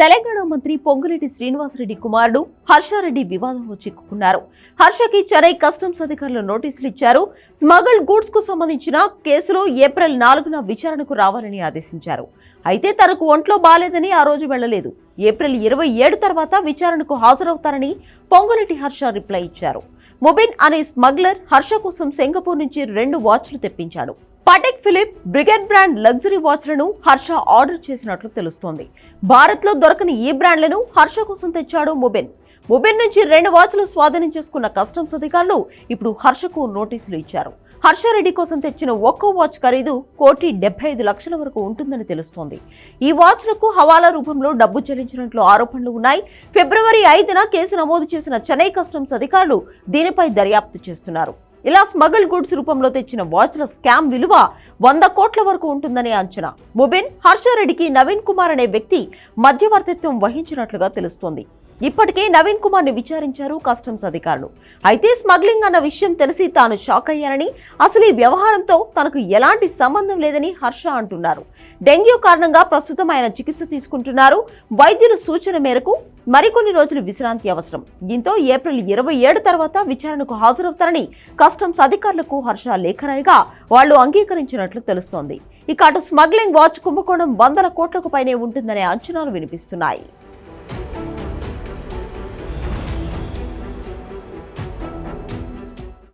తెలంగాణ మంత్రి పొంగులేటి శ్రీనివాసరెడ్డి కుమారుడు హర్షారెడ్డి వివాదంలో చిక్కుకున్నారు. హర్షకి చెన్నై కస్టమ్స్ అధికారులు నోటీసులు ఇచ్చారు. స్మగల్ గూడ్స్కు సంబంధించిన కేసులో ఏప్రిల్ నాలుగున విచారణకు రావాలని ఆదేశించారు. అయితే తనకు ఒంట్లో బాలేదని ఆ రోజు వెళ్ళలేదు. ఏప్రిల్ ఇరవై ఏడు తర్వాత విచారణకు హాజరవుతారని పొంగులేటి హర్ష రిప్లై ఇచ్చారు. ముబిన్ అనే స్మగ్లర్ హర్ష కోసం సింగపూర్ నుంచి రెండు వాచ్లు తెప్పించాడు. Patek Philippe brigade brand luxury వాచ్లను Harsha order చేసినట్లు తెలుస్తోంది. భారత్లో దొరకని ఈ బ్రాండ్లను హర్ష కోసం తెచ్చాడు ముబెన్. ముబెన్ నుంచి రెండు వాచ్లు స్వాధీనం చేసుకున్న కస్టమ్స్ అధికారులు ఇప్పుడు హర్షకు నోటీసులు ఇచ్చారు. హర్షారెడ్డి కోసం తెచ్చిన ఒక్కో వాచ్ ఖరీదు కోటి డెబ్బై ఐదు లక్షల వరకు ఉంటుందని తెలుస్తోంది. ఈ వాచ్లకు హవాలా రూపంలో డబ్బు చెల్లించినట్లు ఆరోపణలు ఉన్నాయి. ఫిబ్రవరి ఐదున కేసు నమోదు చేసిన చెన్నై కస్టమ్స్ అధికారులు దీనిపై దర్యాప్తు చేస్తున్నారు. ఇలా స్మగుల్ గూడ్స్ రూపంలో తెచ్చిన వాచ్ల స్కామ్ విలువ వంద కోట్ల వరకు ఉంటుందనే అంచనా. ముబిన్ హర్షారెడ్డికి నవీన్ కుమార్ అనే వ్యక్తి మధ్యవర్తిత్వం వహించినట్లుగా తెలుస్తోంది. ఇప్పటికే నవీన్ కుమార్ని విచారించారు కస్టమ్స్ అధికారులు. అయితే స్మగ్లింగ్ అన్న విషయం తెలిసి తాను షాక్ అయ్యానని అసలు ఈ వ్యవహారంతో తనకు ఎలాంటి సంబంధం లేదని హర్ష అంటున్నారు. డెంగ్యూ కారణంగా ప్రస్తుతం ఆయన చికిత్స తీసుకుంటున్నారు. వైద్యుల సూచన మేరకు మరికొన్ని రోజులు విశ్రాంతి అవసరం. దీంతో ఏప్రిల్ ఇరవై ఏడు తర్వాత విచారణకు హాజరవుతారని కస్టమ్స్ అధికారులకు హర్ష లేఖరాయిగా వాళ్ళు వాళ్ళు అంగీకరించినట్లు తెలుస్తోంది. ఇక అటు స్మగ్లింగ్ వాచ్ కుంభకోణం వందల కోట్లకు పైనే ఉంటుందనే అంచనాలు వినిపిస్తున్నాయి.